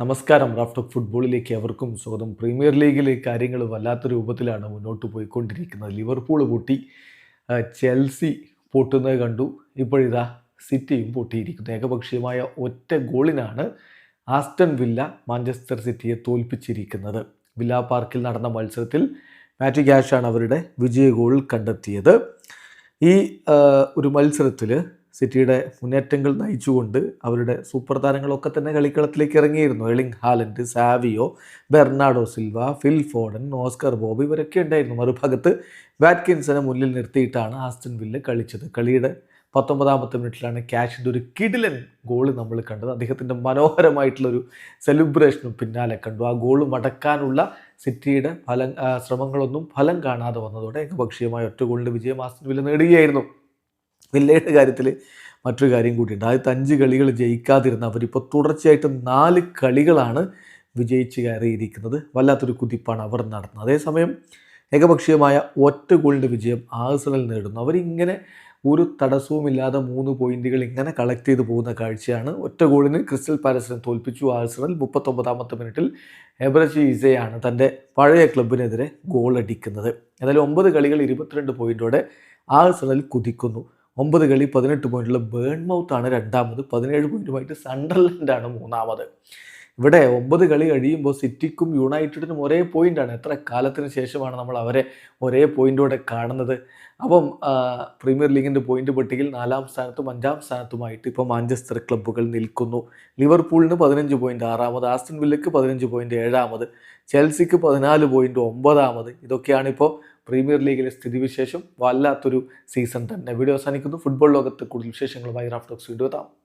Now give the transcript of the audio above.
നമസ്കാരം. Raft of ഫുട്ബോളിലേക്ക് അവർക്കും സ്വാഗതം. പ്രീമിയർ ലീഗിലെ കാര്യങ്ങൾ വല്ലാത്ത രൂപത്തിലാണ് മുന്നോട്ട് പോയിക്കൊണ്ടിരിക്കുന്നത്. ലിവർപൂൾ പൊട്ടി ചെൽസി പൊട്ടുന്നത് കണ്ടു. ഇപ്പോഴിതാ സിറ്റിയും പൊട്ടിയിരിക്കുന്നു. ഏകപക്ഷീയമായ ഒറ്റ ഗോളിനാണ് ആസ്റ്റൺ വില്ല മാഞ്ചസ്റ്റർ സിറ്റിയെ തോൽപ്പിച്ചിരിക്കുന്നത്. വില്ല പാർക്കിൽ നടന്ന മത്സരത്തിൽ മാറ്റി ക്യാഷാണ് അവരുടെ വിജയ ഗോൾ കണ്ടെത്തിയത്. ഈ ഒരു മത്സരത്തിൽ സിറ്റിയുടെ മുന്നേറ്റങ്ങൾ നയിച്ചുകൊണ്ട് അവരുടെ സൂപ്പർ താരങ്ങളൊക്കെ തന്നെ കളിക്കളത്തിലേക്ക് ഇറങ്ങിയിരുന്നു. Erling Haaland Savinho Bernardo Silva Phil Foden Oscar Bobb ഇവരൊക്കെ ഉണ്ടായിരുന്നു. മറുഭാഗത്ത് വാറ്റ്കിൻസിനെ മുന്നിൽ നിർത്തിയിട്ടാണ് ആസ്റ്റൺ വില്ല കളിച്ചത്. കളിയുടെ പത്തൊമ്പതാമത്തെ മിനിറ്റിലാണ് ക്യാഷിന്റെ ഒരു കിടിലൻ ഗോൾ നമ്മൾ കണ്ടത്. അദ്ദേഹത്തിന്റെ മനോഹരമായിട്ടുള്ളൊരു സെലിബ്രേഷനും പിന്നാലെ കണ്ടു. ആ ഗോൾ മടക്കാനുള്ള സിറ്റിയുടെ ഫലം ശ്രമങ്ങളൊന്നും ഫലം കാണാതെ വന്നതോടെ ഏകപക്ഷീയമായ ഒറ്റ ഗോളിന്റെ വിജയം ആസ്റ്റൺ വില്ല നേടുകയായിരുന്നു. വില്ലയുടെ കാര്യത്തിൽ മറ്റൊരു കാര്യം കൂടിയുണ്ട്. ആദ്യത്തെ അഞ്ച് കളികൾ ജയിക്കാതിരുന്ന അവരിപ്പോൾ തുടർച്ചയായിട്ട് നാല് കളികളാണ് വിജയിച്ച് കയറിയിരിക്കുന്നത്. വല്ലാത്തൊരു കുതിപ്പാണ് അവർ നടത്തുന്നത്. അതേസമയം ഏകപക്ഷീയമായ ഒറ്റ ഗോളിന്റെ വിജയം ആഴ്സണൽ നേടുന്നു. അവരിങ്ങനെ ഒരു തടസ്സവുമില്ലാതെ മൂന്ന് പോയിന്റുകൾ ഇങ്ങനെ കളക്ട് ചെയ്തു പോകുന്ന കാഴ്ചയാണ്. ഒറ്റ ഗോളിന് ക്രിസ്റ്റൽ പാലസിനെ തോൽപ്പിച്ചു ആഴ്സണൽ. മുപ്പത്തൊമ്പതാമത്തെ മിനിറ്റിൽ എബ്രജി ഇസയാണ് തന്റെ പഴയ ക്ലബിനെതിരെ ഗോൾ അടിക്കുന്നത് ഏതായാലും ഒമ്പത് കളികൾ ഇരുപത്തിരണ്ട് പോയിന്റോടെ ആഴ്സണൽ കുതിക്കുന്നു. ഒമ്പത് കളി പതിനെട്ട് പോയിന്റുള്ള ബേൺമൗത്ത് ആണ് രണ്ടാമത്. പതിനേഴ് പോയിന്റുമായിട്ട് സണ്ടർലൻഡാണ് മൂന്നാമത്. ഇവിടെ ഒമ്പത് കളി കഴിയുമ്പോൾ സിറ്റിക്കും യുണൈറ്റഡിനും ഒരേ പോയിന്റാണ് എത്ര കാലത്തിന് ശേഷമാണ് നമ്മൾ അവരെ ഒരേ പോയിന്റോടെ കാണുന്നത്? അപ്പം പ്രീമിയർ ലീഗിന്റെ പോയിന്റ് പട്ടികയിൽ നാലാം സ്ഥാനത്തും അഞ്ചാം സ്ഥാനത്തുമായിട്ട് ഇപ്പോൾ മാഞ്ചസ്റ്റർ ക്ലബ്ബുകൾ നിൽക്കുന്നു. ലിവർപൂളിന് പതിനഞ്ച് പോയിന്റ് ആറാമത്. ആസ്റ്റൻ വില്ലയ്ക്ക് പതിനഞ്ച് പോയിന്റ് ഏഴാമത്. ചെൽസിക്ക് പതിനാല് പോയിന്റ് ഒമ്പതാമത്. ഇതൊക്കെയാണ് ഇപ്പോൾ പ്രീമിയർ ലീഗിലെ സ്ഥിതിവിശേഷം വല്ലാത്തൊരു സീസൺ തന്നെ. വീഡിയോ അവസാനിക്കുന്നു. ഫുട്ബോൾ ലോകത്ത് കൂടുതൽ വിശേഷങ്ങളുമായി റാഫ്റ്റോക്സ് വീണ്ടും എത്താം.